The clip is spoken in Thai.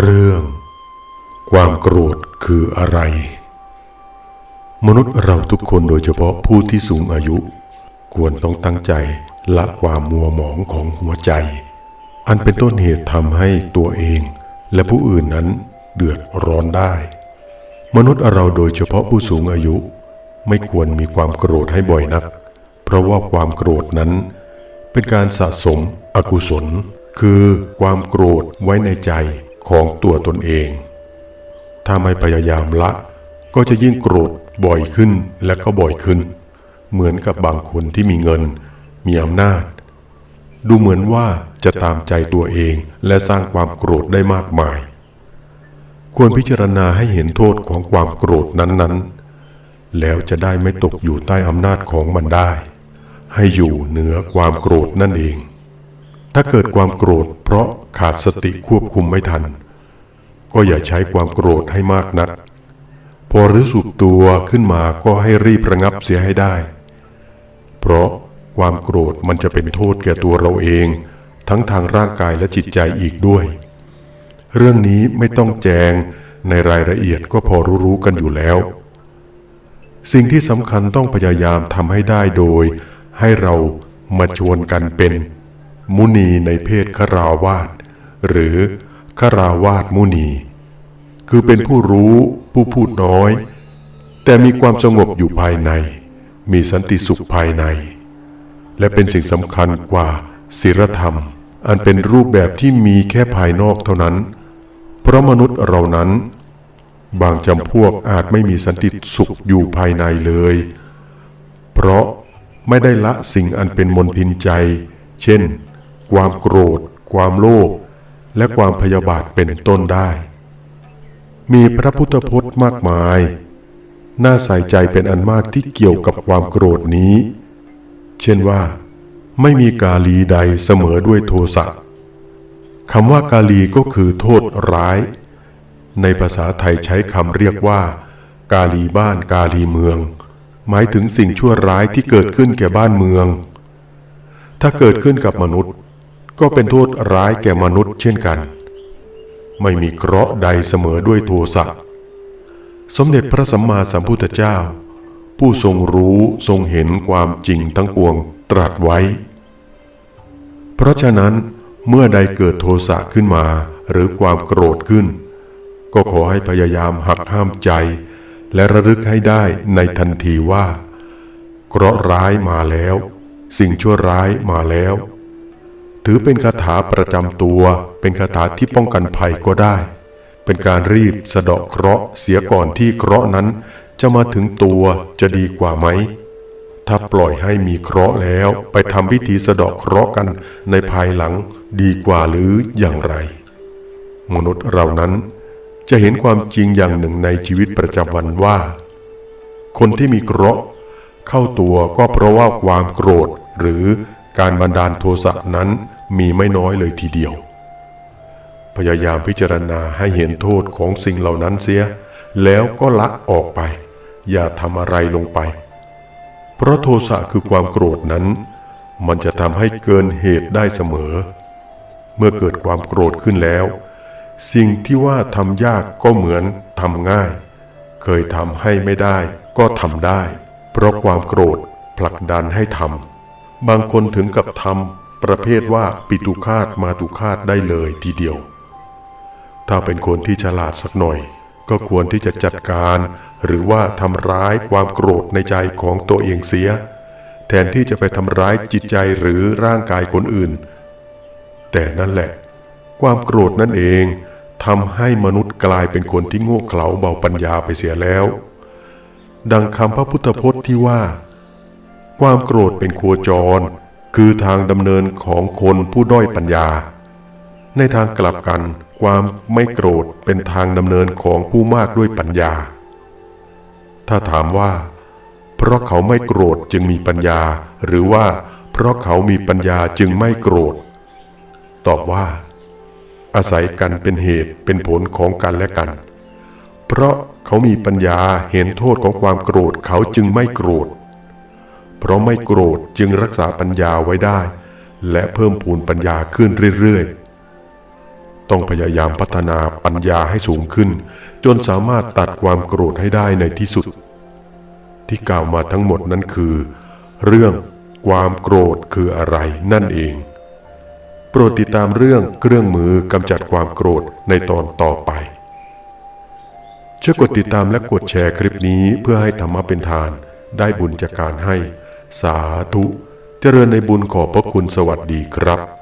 เรื่อง ความโกรธคืออะไร มนุษย์เราทุกคนโดยเฉพาะผู้ที่สูงอายุ ควรต้องตั้งใจละความมัวหมองของหัวใจ อันเป็นต้นเหตุทำให้ตัวเองและผู้อื่นนั้นเดือดร้อนได้ มนุษย์เราโดยเฉพาะผู้สูงอายุ ไม่ควรมีความโกรธให้บ่อยนัก เพราะว่าความโกรธนั้น เป็นการสะสมอกุศล คือความโกรธไว้ในใจ ของตัวตนเอง ถ้าไม่พยายามละ ก็จะยิ่งโกรธบ่อยขึ้นและก็บ่อยขึ้น เหมือนกับบางคนที่มีเงิน มีอำนาจ ดูเหมือนว่าจะตามใจตัวเองและสร้างความโกรธได้มากมาย ควรพิจารณาให้เห็นโทษของความโกรธนั้นๆ แล้วจะได้ไม่ตกอยู่ใต้อำนาจของมันได้ ให้อยู่เหนือความโกรธนั่นเองถ้าเกิดความโกรธเพราะ ขาดสติควบคุมไม่ทัน ก็อย่าใช้ความโกรธให้มากนัก พอรู้สึกตัวขึ้นมาก็ให้รีบระงับเสียให้ได้ เพราะความโกรธมันจะเป็นโทษแก่ตัวเราเอง ทั้งทางร่างกายและจิตใจอีกด้วย เรื่องนี้ไม่ต้องแจงในรายละเอียดก็พอรู้ๆกันอยู่แล้ว สิ่งที่สำคัญต้องพยายามทำให้ได้โดย ให้เรามาชวนกันเป็น มุนีในเพศคราวาส หรือคราวาสมุนี คือเป็นผู้รู้ผู้พูดน้อย แต่มีความสงบอยู่ภายใน มีสันติสุขภายใน และเป็นสิ่งสำคัญกว่าศีลธรรม อันเป็นรูปแบบที่มีแค่ภายนอกเท่านั้น เพราะมนุษย์เรานั้น บางจำพวกอาจไม่มีสันติสุขอยู่ภายในเลย เพราะไม่ได้ละสิ่งอันเป็นมนทินใจ เช่น ความโกรธ ความโลภ และความพยาบาทเป็นต้นได้ มีพระพุทธพจน์มากมาย น่าใส่ใจเป็นอันมากที่เกี่ยวกับความโกรธนี้ เช่นว่า ไม่มีกาลีใดเสมอด้วยโทสะคำว่ากาลีก็คือโทษร้าย ในภาษาไทยใช้คำเรียกว่า กาลีบ้านกาลีเมือง หมายถึงสิ่งชั่วร้ายที่เกิดขึ้นแก่บ้านเมือง ถ้าเกิดขึ้นกับมนุษย์ ก็เป็นโทษร้ายแก่มนุษย์เช่นกัน ไม่มีเคราะห์ใดเสมอด้วยโทสะสมเด็จพระสัมมาสัมพุทธเจ้า ผู้ทรงรู้ทรงเห็นความจริงทั้งปวงตรัสไว้ เพราะฉะนั้นเมื่อใดเกิดโทสะขึ้นมาหรือความโกรธขึ้น ก็ขอให้พยายามหักห้ามใจ และระลึกให้ได้ในทันทีว่า เคราะห์ร้ายมาแล้ว สิ่งชั่วร้ายมาแล้ว ถือเป็นคาถาประจำตัว เป็นคาถาที่ป้องกันภัยก็ได้ เป็นการรีบสะเดาะเคราะห์เสียก่อนที่เคราะห์นั้น จะมาถึงตัวจะดีกว่าไหม ถ้าปล่อยให้มีเคราะห์แล้วไปทำพิธีสะเดาะเคราะห์กันในภายหลังดีกว่าหรืออย่างไร มนุษย์เรานั้นจะเห็นความจริงอย่างหนึ่งในชีวิตประจำวันว่า คนที่มีเคราะห์เข้าตัวก็เพราะว่าความโกรธหรือการบันดาลโทสะนั้น มีไม่น้อยเลยทีเดียว พยายามพิจารณาให้เห็นโทษของสิ่งเหล่านั้นเสีย แล้วก็ละออกไป อย่าทำอะไรลงไป เพราะโทสะคือความโกรธนั้น มันจะทำให้เกินเหตุได้เสมอ เมื่อเกิดความโกรธขึ้นแล้ว สิ่งที่ว่าทำยากก็เหมือนทำง่าย เคยทำให้ไม่ได้ก็ทำได้ เพราะความโกรธผลักดันให้ทำบางคนถึงกับทำ ประเภทว่าปิตุคาตมาตุคาตได้เลยทีเดียว ถ้าเป็นคนที่ฉลาดสักหน่อย ก็ควรที่จะจัดการ หรือว่าทำร้ายความโกรธในใจของตัวเองเสีย แทนที่จะไปทำร้ายจิตใจหรือร่างกายคนอื่น แต่นั่นแหละ ความโกรธนั่นเองทำให้มนุษย์กลายเป็นคนที่โง่เขลาเบาปัญญาไปเสียแล้ว ดังคำพระพุทธพจน์ที่ว่า ความโกรธเป็นโคจร คือทางดำเนินของคนผู้ด้อยปัญญา ในทางกลับกัน ความไม่โกรธเป็นทางดำเนินของผู้มากด้วยปัญญา ถ้าถามว่า เพราะเขาไม่โกรธจึงมีปัญญา หรือว่า เพราะเขามีปัญญาจึงไม่โกรธ ตอบว่า อาศัยกันเป็นเหตุเป็นผลของกันและกัน เพราะเขามีปัญญาเห็นโทษของความโกรธเขาจึงไม่โกรธ เพราะไม่โกรธจึงรักษาปัญญาไว้ได้ และเพิ่มพูนปัญญาขึ้นเรื่อยๆ ต้องพยายามพัฒนาปัญญาให้สูงขึ้น จนสามารถตัดความโกรธให้ได้ในที่สุด ที่กล่าวมาทั้งหมดนั้นคือ เรื่องความโกรธคืออะไรนั่นเอง โปรดติดตามเรื่องเครื่องมือกำจัดความโกรธในตอนต่อไปช่วยกดติดตามและกดแชร์คลิปนี้เพื่อให้ธรรมะเป็นทาน ได้บุญจากการให้ สาธุ เจริญในบุญขอบพระคุณสวัสดีครับ